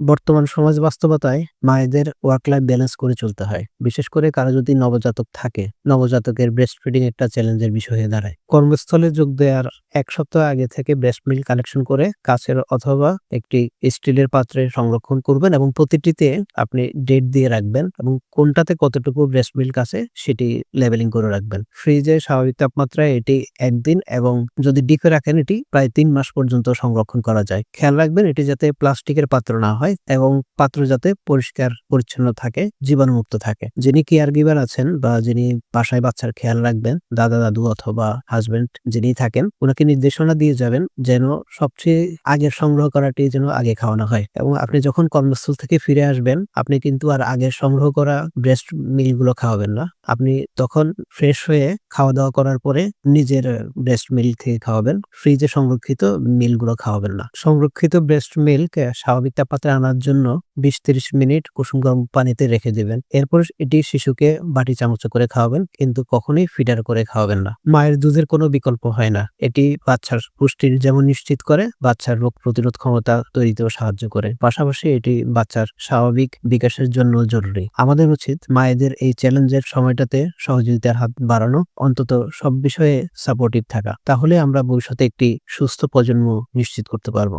বর্তমান সমাজ বাস্তবতায় মায়েদের ওয়ার্ক লাইফ ব্যালেন্স করে চলতে হয়। বিশেষ করে কারও যদি নবজাতক থাকে, নবজাতকের ব্রেস্ট ফিডিং একটা চ্যালেঞ্জের বিষয় হয়ে দাঁড়ায়। কর্মস্থলে যোগ দেওয়ার এক সপ্তাহ আগে থেকে ব্রেস্ট মিল্ক কালেকশন করে কাছের অথবা একটি স্টিলের পাত্রে সংরক্ষণ করবেন এবং প্রতিটিতে আপনি ডেট দিয়ে রাখবেন এবং কোনটাতে কতটুকু ব্রেস্ট মিল্ক আছে সেটি লেবেলিং করে রাখবেন। ফ্রিজে স্বাভাবিক তাপমাত্রায় এটি একদিন এবং যদি ডিপে রাখেন এটি প্রায় তিন মাস পর্যন্ত সংরক্ষণ করা যায়। খেয়াল রাখবেন এটি যাতে প্লাস্টিকের পাত্র না হয়। এবং পাত্র যাতে পরিষ্কার, পরিচ্ছন্ন থাকে, জীবাণুমুক্ত থাকে। যিনি কেয়ার গিভার আছেন বা যিনি বাসায় বাচ্চার খেয়াল রাখবেন, দাদা, দাদু অথবা হাজবেন্ড যিনি থাকেন ওনাকে নির্দেশনা দিয়ে যাবেন যেন সবচেয়ে আগের সংগ্রহ করাটি যেন আগে খাওয়ানো হয়। এবং আপনি যখন কর্মস্থল থেকে ফিরে আসবেন, আপনি কিন্তু আর আগের সংগ্রহ করা ব্রেস্ট মিলগুলো খাওয়াবেন না। আপনি তখন ফ্রেশ হয়ে খাওয়া দাওয়া করার পরে নিজের ব্রেস্ট মিল থেকে খাওয়াবেন। ফ্রিজে সংরক্ষিত মিলগুলো খাওয়াবেন না। সংরক্ষিত ব্রেস্ট মিল্ক স্বাভাবিক তাপমাত্রায় আনার জন্য বিশ তিরিশ মিনিট কুসুম গরম পানিতে রেখে দিবেন। এরপর এটি শিশুকে বাটি চামচ করে খাওয়াবেন, কিন্তু কখনোই ফিডার করে খাওয়াবেন না। মায়ের দুধের কোনো বিকল্প হয় না। এটি বাচ্চার পুষ্টির যেমন নিশ্চিত করে, বাচ্চার রোগ প্রতিরোধ ক্ষমতা তৈরিতেও সাহায্য করে। পাশাপাশি এটি বাচ্চার স্বাভাবিক বিকাশের জন্য জরুরি। আমাদের উচিত মায়েদের এই চ্যালেঞ্জের সময়টাতে সহযোগিতার হাত বাড়ানো, অন্তত সব বিষয়ে সাপোর্টিভ থাকা। তাহলে আমরা ভবিষ্যতে একটি সুস্থ প্রজন্ম নিশ্চিত করতে পারব।